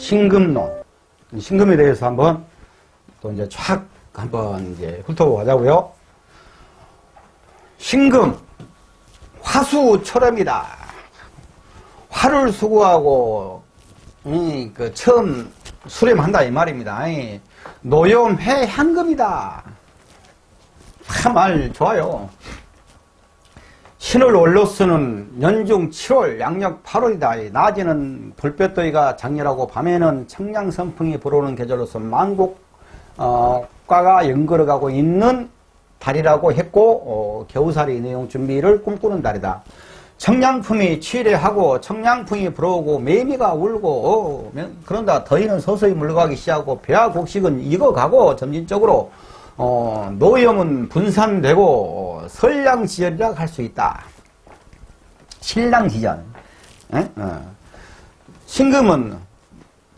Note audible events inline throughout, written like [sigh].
신금론. 신금에 대해서 한번 또 이제 촥 한번 이제 훑어보자고요. 신금, 화수철입니다. 화를 수고하고, 이, 그, 처음 수렴한다, 이 말입니다. 이, 노염회 향금이다. 참 말 좋아요. 신을 올로스는 연중 7월, 양력 8월이다. 낮에는 불볕더위가 장렬하고 밤에는 청량선풍이 불어오는 계절로서 만국과가 연걸어가고 있는 달이라고 했고 어, 겨우살이 내용 준비를 꿈꾸는 달이다. 청량풍이 치례하고 청량풍이 불어오고 매미가 울고 어, 그런다 더위는 서서히 물러가기 시작하고 배와 곡식은 익어가고 점진적으로 어, 노염은 분산되고 어, 설량지절이라 할수 있다. 신랑지전. 어. 신금은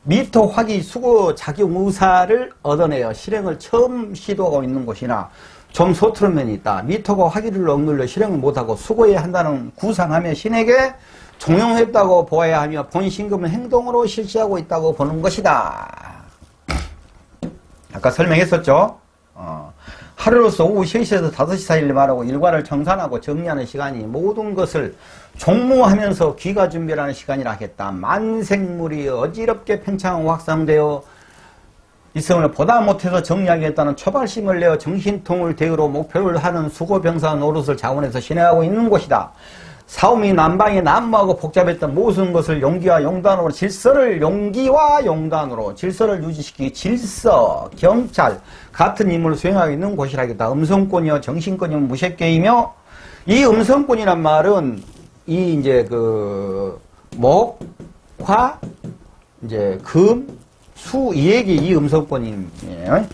미토 화기 수고 작용 의사를 얻어내어 실행을 처음 시도하고 있는 곳이나 좀 서투른 면이 있다. 미토가 화기를 억눌러 실행을 못하고 수고해야 한다는 구상하며 신에게 종용했다고 보아야 하며 본 신금은 행동으로 실시하고 있다고 보는 것이다. 아까 설명했었죠? 어, 하루로서 오후 3시에서 5시 사이를 말하고 일과를 정산하고 정리하는 시간이 모든 것을 종무하면서 귀가 준비하는 시간이라 하겠다. 만생물이 어지럽게 팽창하고 확산되어 있음을 보다 못해서 정리하겠다는 초발심을 내어 정신통을 대우로 목표를 하는 수고병사 노릇을 자원해서 진행하고 있는 곳이다. 사움이 난방이 난무하고 복잡했던 모든 것을 용기와 용단으로 질서를 용기와 용단으로 질서를 유지시키기 질서, 경찰 같은 임무를 수행하고 있는 곳이라겠다. 음성권이요 정신권이요 무색계이며 이 음성권이란 말은 이 이제 그 목, 화, 이제 금, 수, 이 얘기 이 음성권이에요.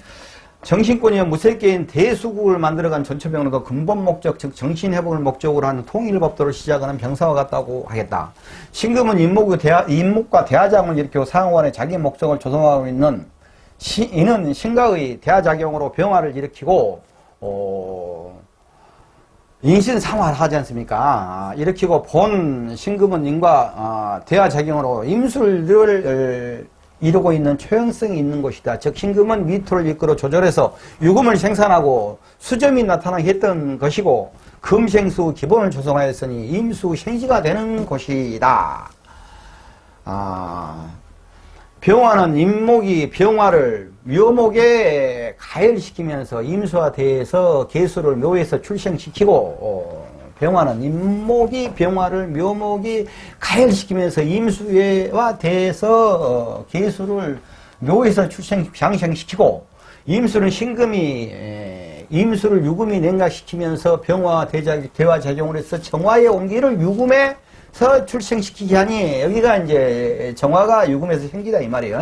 정신권이면 무색계인 대수국을 만들어간 전초병으로도 근본 목적, 즉 정신회복을 목적으로 하는 통일법도를 시작하는 병사와 같다고 하겠다. 신금은 인목의 대하, 인목과 대화작용을 일으키고 상호간에 자기 목적을 조성하고 있는 시, 이는 신가의 대화작용으로 병화를 일으키고 어, 인신상화를 하지 않습니까? 아, 일으키고 본 신금은 인과 아, 대화작용으로 임술을 이루고 있는 초형성이 있는 것이다. 즉 신금은 미토를 이끌어 조절해서 유금을 생산하고 수점이 나타나게 했던 것이고 금생수 기본을 조성하였으니 임수 생시가 되는 것이다. 아, 병화는 임목이 병화를 묘목에 가열시키면서 임수와 대해서 개수를 묘에서 출생시키고 어, 병화는 임목이 병화를 묘목이 가열시키면서 임수와 대해서 어, 개수를 묘에서 출생 향생시키고 임수는 신금이 에, 임수를 유금이 냉각시키면서 병화 대자, 대화 작용을 해서 정화의 온기를 유금에 서 출생시키게 하니 여기가 이제 정화가 유금에서 생기다 이 말이에요.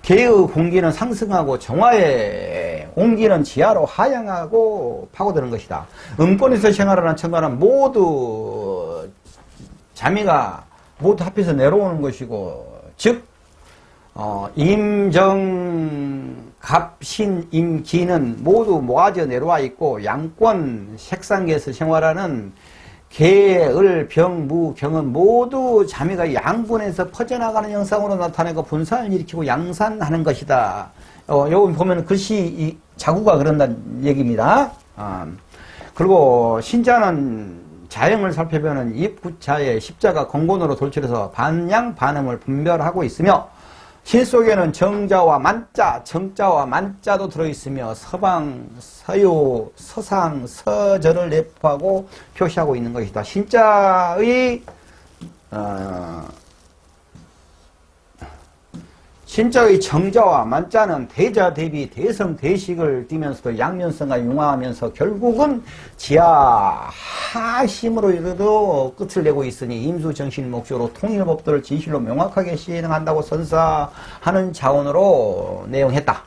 개의 공기는 상승하고 정화의 온기는 지하로 하향하고 파고드는 것이다. 음권에서 생활하는 천간은 모두 자미가 모두 합해서 내려오는 것이고 즉 어, 임정 갑신 임기는 모두 모아져 내려와 있고 양권 색상계에서 생활하는 개, 을, 병, 무, 경은 모두 자매가 양분에서 퍼져나가는 형상으로 나타내고 분산을 일으키고 양산하는 것이다. 어, 여기 보면 글씨 이 자구가 그런다는 얘기입니다. 어, 그리고 신자는 자형을 살펴보는 입구자의 십자가 건곤으로 돌출해서 반양 반음을 분별하고 있으며 신 속에는 정자와 만자, 정자와 만자도 들어있으며 서방, 서요, 서상, 서절을 내포하고 표시하고 있는 것이다. 신자의 어, 신자의 정자와 만자는 대자 대비 대성 대식을 띠면서도 양면성과 융화하면서 결국은 지하 하심으로 이르도 끝을 내고 있으니 임수 정신 목적으로 통일법도를 진실로 명확하게 시행한다고 선사하는 자원으로 내용했다.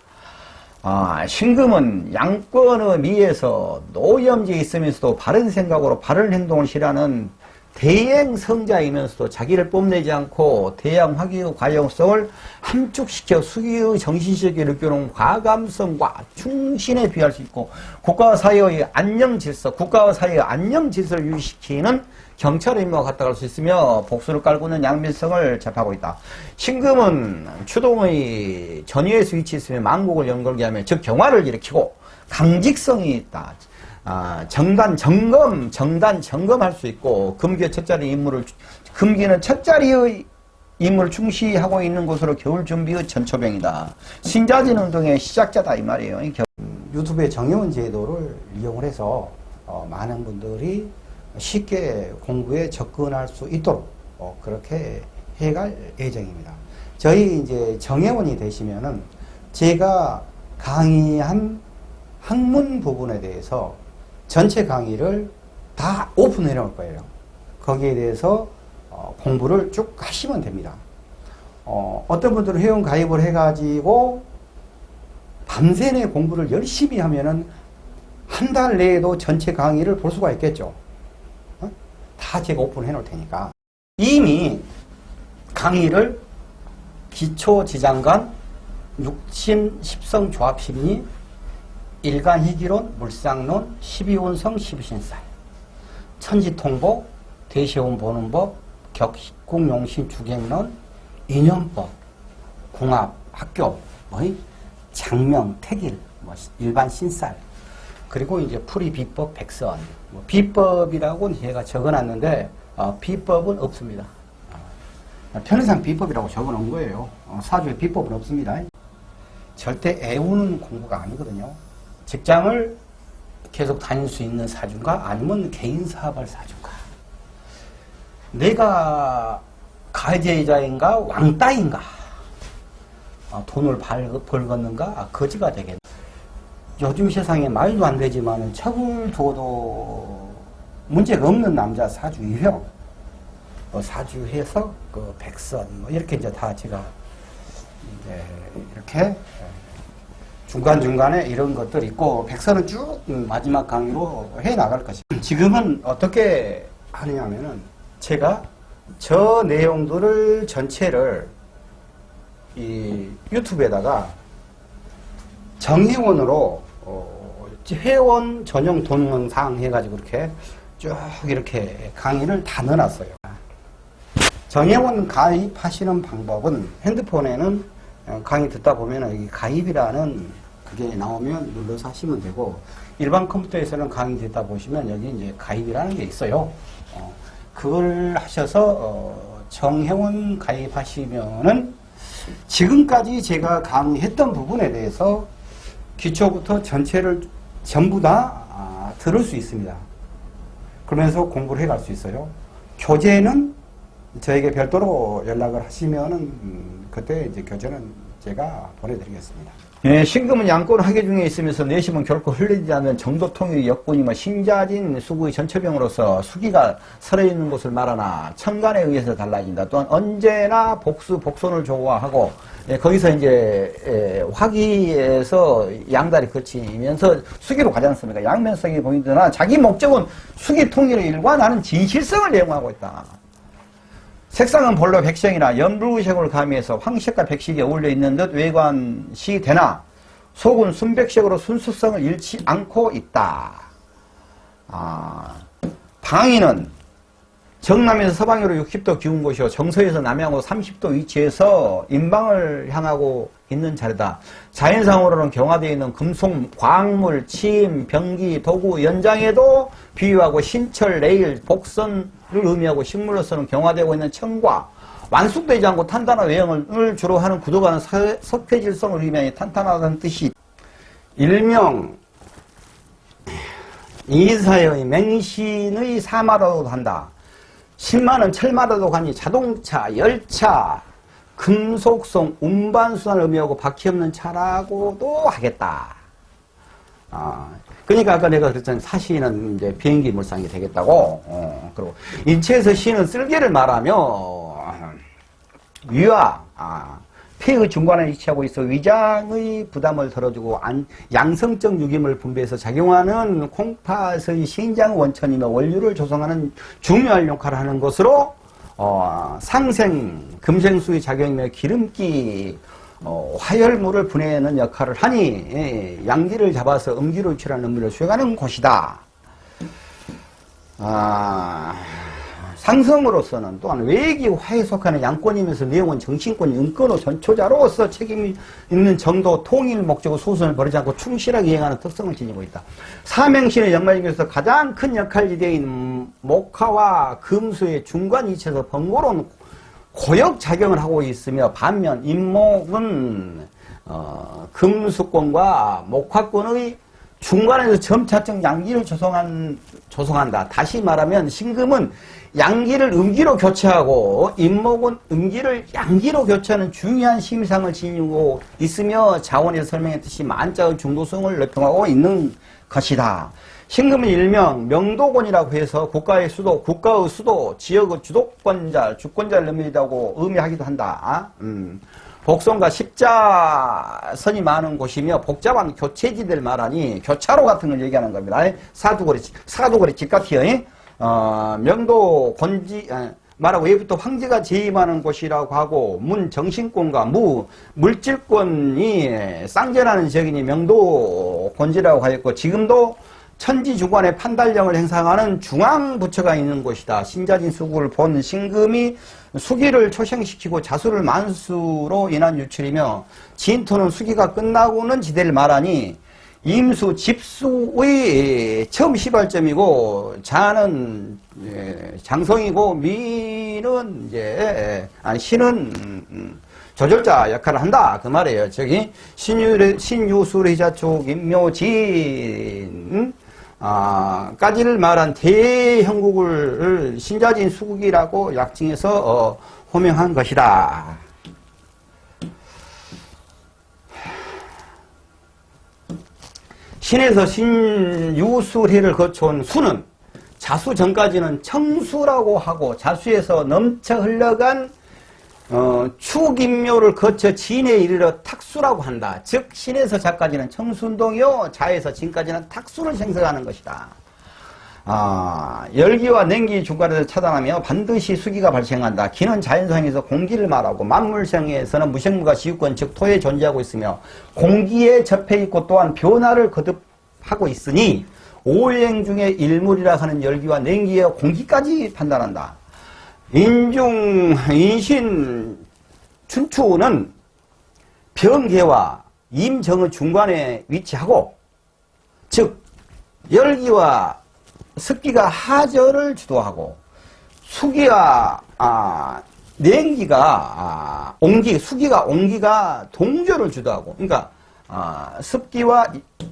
아, 신금은 양권의 미에서 노염지에 있으면서도 바른 생각으로 바른 행동을 실하는 대행 성자이면서도 자기를 뽐내지 않고 대양 화기의 과용성을 함축시켜 수기의 정신세계에 느껴놓은 과감성과 충신에 비할 수 있고 국가와 사회의 안녕 질서, 국가와 사회의 안녕 질서를 유지시키는 경찰의 임무와 같다 할 수 있으며 복수를 깔고 있는 양면성을 접하고 있다. 신금은 추동의 전위에서 위치했으며 망국을 연결게 하며 즉 경화를 일으키고 강직성이 있다. 아, 정단 점검, 정단 점검할 수 있고 금기의 첫 자리 임무를 금기는 첫 자리의 임무를 충실하고 있는 곳으로 겨울 준비의 전초병이다. 신자진 운동의 시작자다 이 말이에요. 유튜브의 정의원 제도를 이용을 해서 어, 많은 분들이 쉽게 공부에 접근할 수 있도록 어, 그렇게 해갈 예정입니다. 저희 이제 정회원이 되시면은 제가 강의한 학문 부분에 대해서 전체 강의를 다 오픈해 놓을 거예요. 거기에 대해서 어, 공부를 쭉 하시면 됩니다. 어, 어떤 분들은 회원 가입을 해가지고 밤새 내 공부를 열심히 하면은 한 달 내에도 전체 강의를 볼 수가 있겠죠. 어? 다 제가 오픈해 놓을 테니까. 이미 강의를 기초 지장관, 육신, 십성 조합심리, 일간희기론, 물상론, 십이운성, 십이신살, 천지통보, 대시온 보는 법, 격국용신 주객론, 인연법, 궁합, 학교, 뭐이 장명, 택일, 뭐 일반 신살, 그리고 이제 풀이 비법, 백선. 뭐 비법이라고는 제가 적어놨는데 어, 비법은 없습니다. 어, 편의상 비법이라고 적어놓은 거예요. 어, 사주에 비법은 없습니다. 절대 애우는 공부가 아니거든요. 직장을 계속 다닐 수 있는 사주인가? 아니면 개인 사업할 사주인가. 내가 가해자인가? 왕따인가? 어, 돈을 벌, 벌겠는가? 거지가 되겠네. 요즘 세상에 말도 안 되지만 척을 둬도 문제가 없는 남자 사주 유형. 뭐 사주해서 그 백선 뭐 이렇게 이제 다 제가 이제 이렇게 중간 중간에 이런 것들 있고 백선은 쭉 마지막 강의로 해 나갈 것입니다. 지금은 어떻게 하느냐면은 제가 저 내용들을 전체를 이 유튜브에다가 정회원으로 어, 회원 전용 동영상 해가지고 이렇게 쭉 이렇게 강의를 다 넣어놨어요. 정회원 가입하시는 방법은 핸드폰에는 어, 강의 듣다 보면 여기 가입이라는 그게 나오면 눌러서 하시면 되고 일반 컴퓨터에서는 강의 듣다 보시면 여기 이제 가입이라는 게 있어요. 어, 그걸 하셔서 어, 정회원 가입하시면은 지금까지 제가 강의했던 부분에 대해서 기초부터 전체를 전부 다 아, 들을 수 있습니다. 그러면서 공부를 해갈 수 있어요. 교재는 저에게 별도로 연락을 하시면은 음, 그때 이제 교재는 제가 보내드리겠습니다. 예, 신금은 양권 하계 중에 있으면서 내심은 결코 흘리지 않는 정도 통일의 역군이며 신자진 수구의 전처병으로서 수기가 살아있는 곳을 말하나 천간에 의해서 달라진다. 또한 언제나 복수, 복손을 좋아하고 예, 거기서 이제 예, 화기에서 양다리 거치면서 수기로 가지 않습니까? 양면성이 보이드나 자기 목적은 수기 통일의 일과 나는 진실성을 내용하고 있다. 색상은 볼로 백색이나 연불색을 가미해서 황색과 백색이 어울려 있는 듯 외관시 되나 속은 순백색으로 순수성을 잃지 않고 있다. 아, 방위는 정남에서 서방으로 60도 기운 곳이요 정서에서 남향으로 30도 위치해서 인방을 향하고 있는 자리다. 자연상으로는 경화되어 있는 금속, 광물, 침, 병기, 도구, 연장에도 비유하고 신철, 레일, 복선을 의미하고 식물로서는 경화되고 있는 청과 완숙되지 않고 탄탄한 외형을 주로 하는 구도가는 서- 석회질성을 의미하여 탄탄하다는 뜻이 일명 이사의 맹신의 사마라도 한다. 10만원 철마다도 가니 자동차, 열차, 금속성, 운반수단을 의미하고 바퀴 없는 차라고도 하겠다. 아, 그러니까 아까 내가 그랬잖아요. 사시는 이제 비행기 물상이 되겠다고. 어, 그리고 인체에서 시는 쓸개를 말하며 위와 아, 폐의 중간에 위치하고 있어 위장의 부담을 덜어주고 안- 양성적 유기물 분비해서 작용하는 콩팥의 신장 원천이며 원료를 조성하는 중요한 역할을 하는 것으로 어, 상생 금생수의 작용이며 기름기 어, 화열물을 분해하는 역할을 하니 예, 양기를 잡아서 음기를 취하는 업무를 수행하는 곳이다. 아, 상성으로서는 또한 외기 화에 속하는 양권이면서 내용은 정신권, 인권의 전초자로서 책임이 있는 정도, 통일 목적의 소선을 버리지 않고 충실하게 이행하는 특성을 지니고 있다. 사명신의 역말 중에서 가장 큰 역할지대인 목화와 금수의 중간 위치에서 번거로운 고역 작용을 하고 있으며 반면 임목은 어, 금수권과 목화권의 중간에서 점차적 양기를 조성한, 조성한다. 다시 말하면 신금은 양기를 음기로 교체하고 임목은 음기를 양기로 교체하는 중요한 심상을 지니고 있으며 자원에서 설명했듯이 만자의 중도성을 높여가고 있는 것이다. 신금은 일명 명도권이라고 해서 국가의 수도, 국가의 수도, 지역의 주도권자, 주권자를 의미하고 의미하기도 한다. 음. 복선과 십자선이 많은 곳이며 복잡한 교체지대를 말하니 교차로 같은 걸 얘기하는 겁니다. 사두거리, 사두거리 집 같아요. 어, 명도 권지, 아, 말하고 예부터 황제가 재임하는 곳이라고 하고 문 정신권과 무 물질권이 쌍전하는 지역이니 명도 권지라고 하였고 지금도 천지 주관의 판단력을 행사하는 중앙 부처가 있는 곳이다. 신자진 수구를 본 신금이 수기를 초생시키고 자수를 만수로 인한 유출이며 진토는 수기가 끝나고는 지대를 말하니 임수 집수의 처음 시발점이고 자는 예, 장성이고 미는 이제 아니 신은 음, 음, 조절자 역할을 한다 그 말이에요. 저기 신유 신유술의자촉 임묘진 아, 까지를 말한 대형국을 신자진 수국이라고 약칭해서 어, 호명한 것이다. 신에서 신유술회를 거쳐온 수는 자수 전까지는 청수라고 하고 자수에서 넘쳐 흘러간 어, 축인묘를 거쳐 진에 이르러 탁수라고 한다. 즉 신에서 자까지는 청순동이요 자에서 진까지는 탁수를 생성하는 것이다. 아, 열기와 냉기 중간에서 차단하며 반드시 수기가 발생한다. 기는 자연상에서 공기를 말하고 만물생에서는 무생무가 지유권 즉 토에 존재하고 있으며 공기에 접해 있고 또한 변화를 거듭하고 있으니 오행 중에 일물이라 하는 열기와 냉기와 공기까지 판단한다. 인중 인신 춘추는 병계와 임정의 중간에 위치하고 즉 열기와 습기가 하절을 주도하고 수기와 아, 냉기가 아, 온기, 수기가 온기가 동절을 주도하고 그러니까 아, 습기와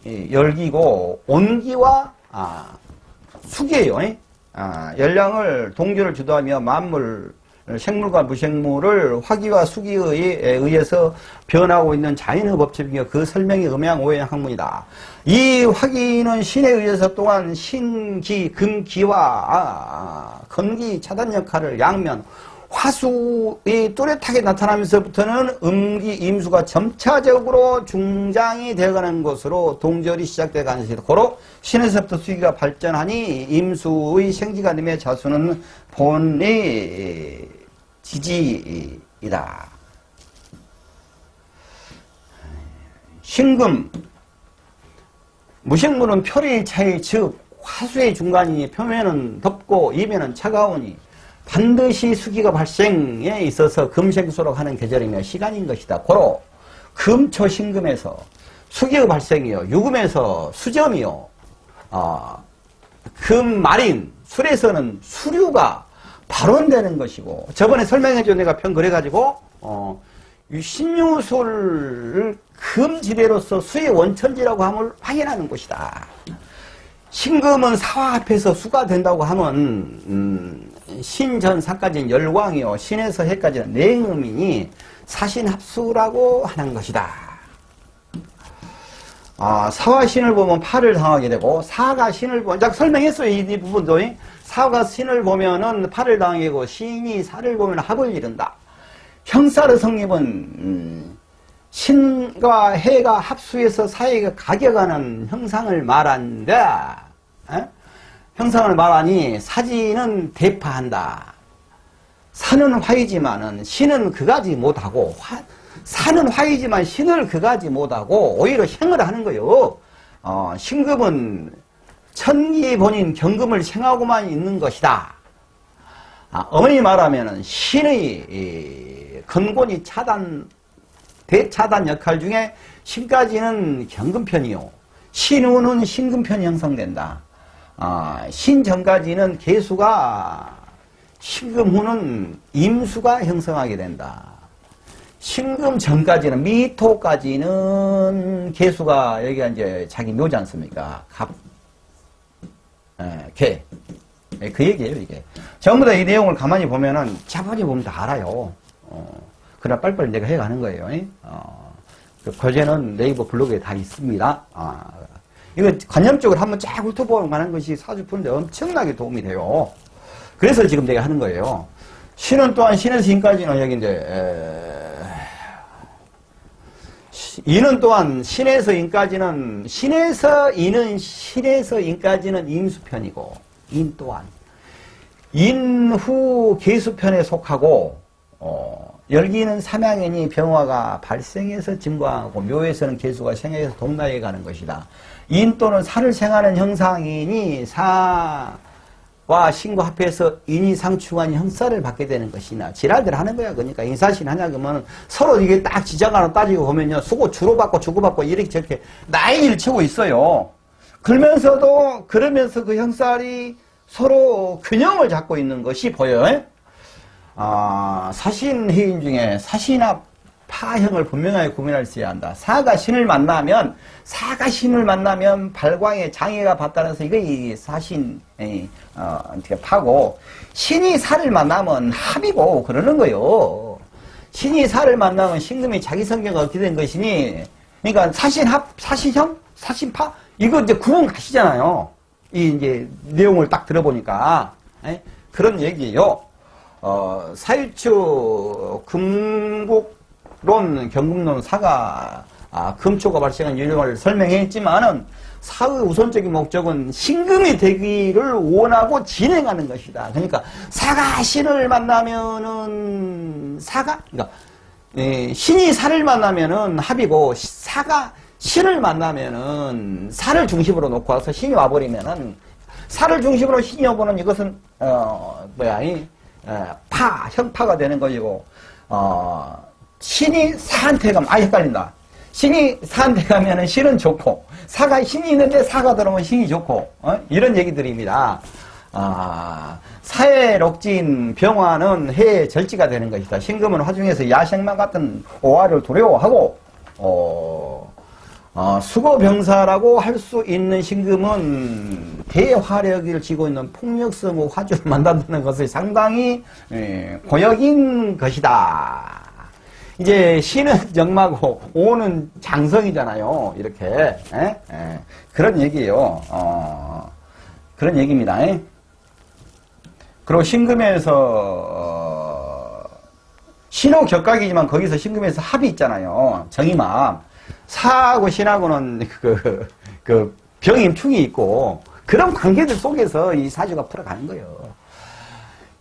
열기고 온기와 아, 수기예요. 예? 아, 열량을 동결을 주도하며 만물 생물과 무생물을 화기와 수기에 의해서 변하고 있는 자연의 법칙이며 그 설명이 음양오행 학문이다. 이 화기는 신에 의해서 또한 신기, 금기와 아, 건기 차단 역할을 양면 화수이 뚜렷하게 나타나면서부터는 음기 임수가 점차적으로 중장이 되어가는 것으로 동절이 시작되어 가는 것이다. 고로 신에서부터 수기가 발전하니 임수의 생기가 되며 자수는 본의 지지이다. 신금 무생물은 표리의 차이 즉 화수의 중간이니 표면은 덥고 이면은 차가우니 반드시 수기가 발생에 있어서 금생수로 하는 계절이며 시간인 것이다. 고로 금초 신금에서 수기의 발생이요 유금에서 수점이요 어, 금말인 술에서는 수류가 발원되는 것이고 저번에 설명해준 내가 편 그래가지고 어, 이 신유술 금지대로서 수의 원천지라고 함을 확인하는 곳이다. 신금은 사화 앞에서 수가 된다고 하면 음, 신전 사까지는 열광이요 신에서 해까지는 냉음이니 사신합수라고 하는 것이다. 아, 사와 신을 보면 팔을 당하게 되고 사가 신을 보면 딱 설명했어요 이, 이 부분도 사가 신을 보면은 팔을 당하게 되고 신이 사를 보면 합을 이룬다. 형사의 성립은 음, 신과 해가 합수해서 사이가 가격하는 형상을 말한데 에? 형상을 말하니 사지는 대파한다. 산은 화이지만은 신은 그가지 못하고 화, 산은 화이지만 신을 그가지 못하고 오히려 행을 하는 거요. 어, 신금은 천기 본인 경금을 생하고만 있는 것이다. 아, 어머니 말하면은 신의 이, 근본이 차단 대차단 역할 중에 신까지는 경금편이요. 신후는 신금편이 형성된다. 아, 신전까지는 개수가 신금 후는 임수가 형성하게 된다. 신금 전까지는 미토까지는 개수가 여기가 이제 자기 묘지 않습니까? 갑, 에, 개. 예, 그 얘기예요 이게. 전부 다 이 내용을 가만히 보면은 자바리 보면 다 알아요. 어, 그러나 빨리빨리 내가 해가는 거예요. 예? 어, 그 과제는 네이버 블로그에 다 있습니다. 아, 이거 관념적으로 한번 쫙 훑어보는 가는 것이 사주 푸는데 엄청나게 도움이 돼요. 그래서 지금 내가 하는 거예요. 신은 또한 신에서 인까지는 여기 이제 에, 시- 인은 또한 신에서 인까지는 신에서 인은 신에서 인까지는 임수편이고 인 또한 인후 계수편에 속하고 어, 열기는 삼양이니 병화가 발생해서 증과하고 묘에서는 계수가 생해서 동나에 가는 것이다. 인 또는 살을 생하는 형상이니 사와 신과 합해서 인이 상충한 형사를 받게 되는 것이나 지랄들 하는 거야. 그러니까 인사신 하냐 그러면 서로 이게 딱 지장 하나 따지고 보면요. 수고 주고받고 주고받고 이렇게 저렇게 나이를 치고 있어요. 그러면서도 그러면서 그 형살이 서로 균형을 잡고 있는 것이 보여요. 아, 사신 해인 중에 사신합 파형을 분명하게 구분할 수 있어야 한다. 사가 신을 만나면 사가 신을 만나면 발광의 장애가 발달해서 이거 이 사신 에, 어, 어떻게 파고 신이 사를 만나면 합이고 그러는 거요. 신이 사를 만나면 신금이 자기 성격이 어떻게 된 것이니 그러니까 사신합 사신형 사신파 이거 이제 구분 가시잖아요. 이 이제 내용을 딱 들어보니까 에? 그런 얘기예요. 어, 사일추 금국 론 경금론 사가 아, 금초가 발생한 유형을 설명했지만은 사의 우선적인 목적은 신금이 되기를 원하고 진행하는 것이다. 그러니까 사가 신을 만나면은 사가 그러니까 예, 신이 사를 만나면은 합이고 사가 신을 만나면은 사를 중심으로 놓고 와서 신이 와버리면은 사를 중심으로 신이 와보는 이것은 어 뭐야 이 어, 파 형파가 되는 것이고 어 신이 사한테 가면 아 헷갈린다. 신이 사한테 가면은 신은 좋고 사가 신이 있는데 사가 들어오면 신이 좋고 어? 이런 얘기들입니다. 아, 사회 록진 병화는 해의 절지가 되는 것이다. 신금은 화중에서 야생마 같은 오화를 두려워하고 어, 어, 수거병사라고 할 수 있는 신금은 대화력을 쥐고 있는 폭력성의 화주를 [laughs] 만든다는 것을 상당히 예, 고역인 것이다. 이제 신은 [laughs] 정마고 오는 장성이잖아요. 이렇게 예? 예. 그런 얘기예요. 어, 그런 얘기입니다. 예? 그리고 신금에서 어, 신호 격각이지만 거기서 신금에서 합이 있잖아요. 정임합. 사하고 신하고는 그, 그 병임충이 있고 그런 관계들 속에서 이 사주가 풀어가는 거예요.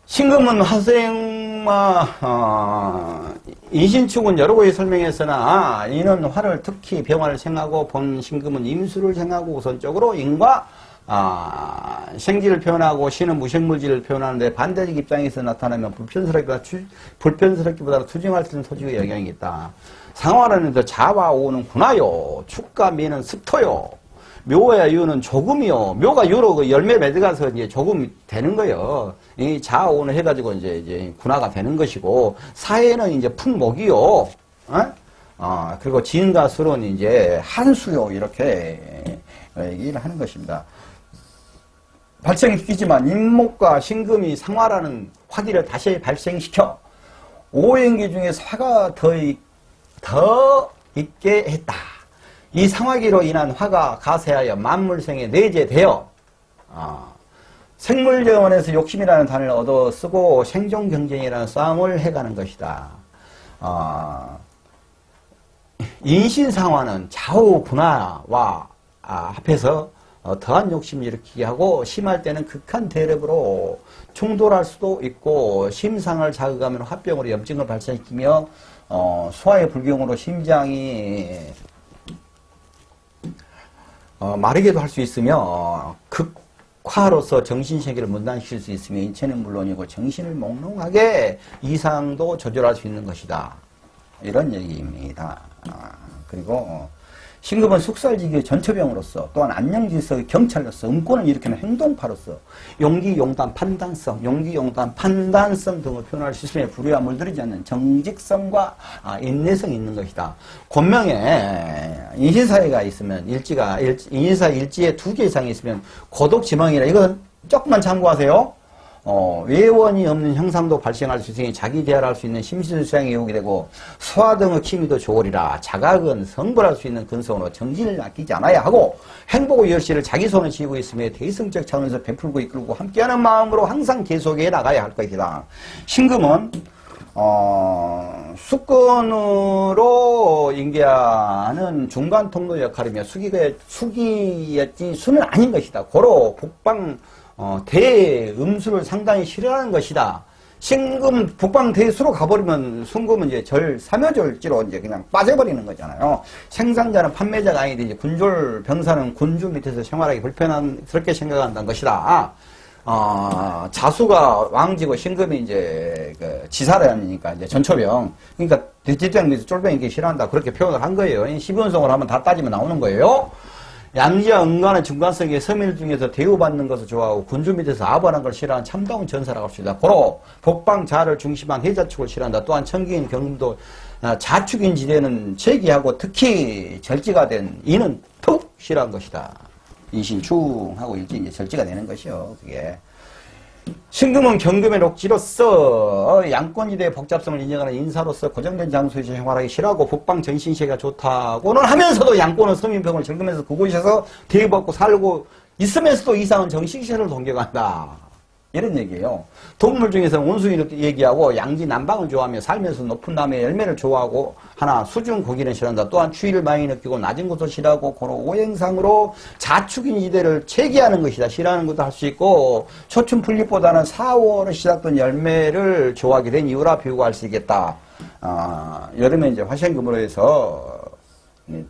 신금은 화생 마 어, 인신축은 여러 곳에 설명했으나 이는 화를 특히 병화를 생하고 본 신금은 임수를 생하고 우선적으로 인과 아, 생지를 표현하고 신은 무생물질을 표현하는데 반대적 입장에서 나타나면 불편스럽기보다 추, 불편스럽기보다 투정할 수 있는 소지의 영향이 있다. 상화라는 더 자와 오는 군하요. 축과 미는 습토요. 묘와 유는 조금이요. 묘가 유로 그 열매 맺어가서 이제 조금 되는 거요. 이 자오는 해가지고 이제 이제 군화가 되는 것이고 사회는 이제 품목이요. 어? 어, 그리고 지은과 술은 이제 한수요. 이렇게 얘기를 하는 것입니다. 발생시키지만 임목과 신금이 상화라는 화기를 다시 발생시켜 오행기 중에서 화가 더, 있- 더 있게 했다. 이 상화기로 인한 화가 가세하여 만물생에 내재되어 어, 생물정원에서 욕심이라는 단을 얻어 쓰고 생존 경쟁이라는 싸움을 해가는 것이다. 어, 인신상화는 좌우 분화와 아, 합해서 어, 더한 욕심을 일으키게 하고 심할 때는 극한 대립으로 충돌할 수도 있고 심상을 자극하면 화병으로 염증을 발생시키며 어, 소화의 불경으로 심장이 어, 마르게도 할 수 있으며 어, 극화로서 정신세계를 문단시킬 수 있으며 인체는 물론이고 정신을 몽롱하게 이상도 조절할 수 있는 것이다. 이런 얘기입니다. 아, 그리고 어, 신금은 숙살지기의 전처병으로서 또한 안녕질서의 경찰로서 음권을 일으키는 행동파로서 용기, 용단, 판단성, 용기, 용단, 판단성 등을 표현할 수 있으며 불의와 물들이지 않는 정직성과 아, 인내성이 있는 것이다. 권명에 인신사회가 있으면 일지가 일, 인신사 일지에 두 개 이상이 있으면 고독지망이라 이건 조금만 참고하세요. 어, 외원이 없는 형상도 발생할 수 있으니 자기 대화할 수 있는 심신수양이 오게 되고 소화 등의 기미도 좋으리라 자각은 성불할 수 있는 근성으로 정신을 아끼지 않아야 하고 행복의 열쇠를 자기 손에 쥐고 있으며 대승적 차원에서 베풀고 이끌고 함께하는 마음으로 항상 계속해 나가야 할 것이다. 신금은 어, 수건으로 인계하는 중간 통로 역할이며 수기가 수기였지 수는 아닌 것이다. 고로 북방 어, 대음수를 상당히 싫어하는 것이다. 신금 북방 대수로 가버리면 순금은 이제 절 삼여절지로 이제 그냥 빠져버리는 거잖아요. 생산자는 판매자가 아니되 이제 군졸 병사는 군주 밑에서 생활하기 불편한스럽게 생각한다는 것이다. 어, 자수가 왕지고 신금이 이제 그 지사라니까 이제 전초병. 그러니까 대지장 밑에서 쫄병이 기 싫어한다 그렇게 표현을 한 거예요. 시분성을 하면 다 따지면 나오는 거예요. 양지와 응관의 중간성의 서밀 중에서 대우받는 것을 좋아하고 군주 밑에서 아부하는 걸 싫어하는 참다운 전사라고 합시다. 고로 복방자를 중심한 해자축을 싫어한다. 또한 청기인 경금도 아, 자축인 지대는 제기하고 특히 절지가 된 이는 툭 싫어한 것이다. 인신충하고 일지 이제 절지가 되는 것이요. 그게. 신금은 경금의 녹지로서 양권지대의 복잡성을 인정하는 인사로서 고정된 장소에서 생활하기 싫어하고 북방 전신세가 좋다고는 하면서도 양권은 서민병을 즐기면서 그곳에서 대우받고 살고 있으면서도 이상은 정신시설을 동경한다. 이런 얘기예요. 동물 중에서 원숭이를 얘기하고 양지 남방을 좋아하며 살면서 높은 나무의 열매를 좋아하고 하나 수중 고기는 싫어한다. 또한 추위를 많이 느끼고 낮은 곳을 싫어하고 고로 오행상으로 자축인 이대를 체계하는 것이다. 싫어하는 것도 할 수 있고 초춘 풀잎보다는 4, 5월에 시작된 열매를 좋아하게 된 이유라 비유할 수 있겠다. 아, 여름에 이제 화생금으로 해서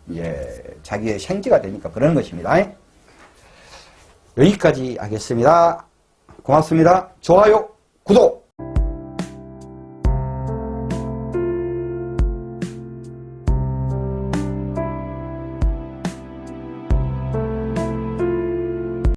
이제 자기의 생지가 되니까 그런 것입니다. 여기까지 하겠습니다. 고맙습니다. 좋아요, 구독!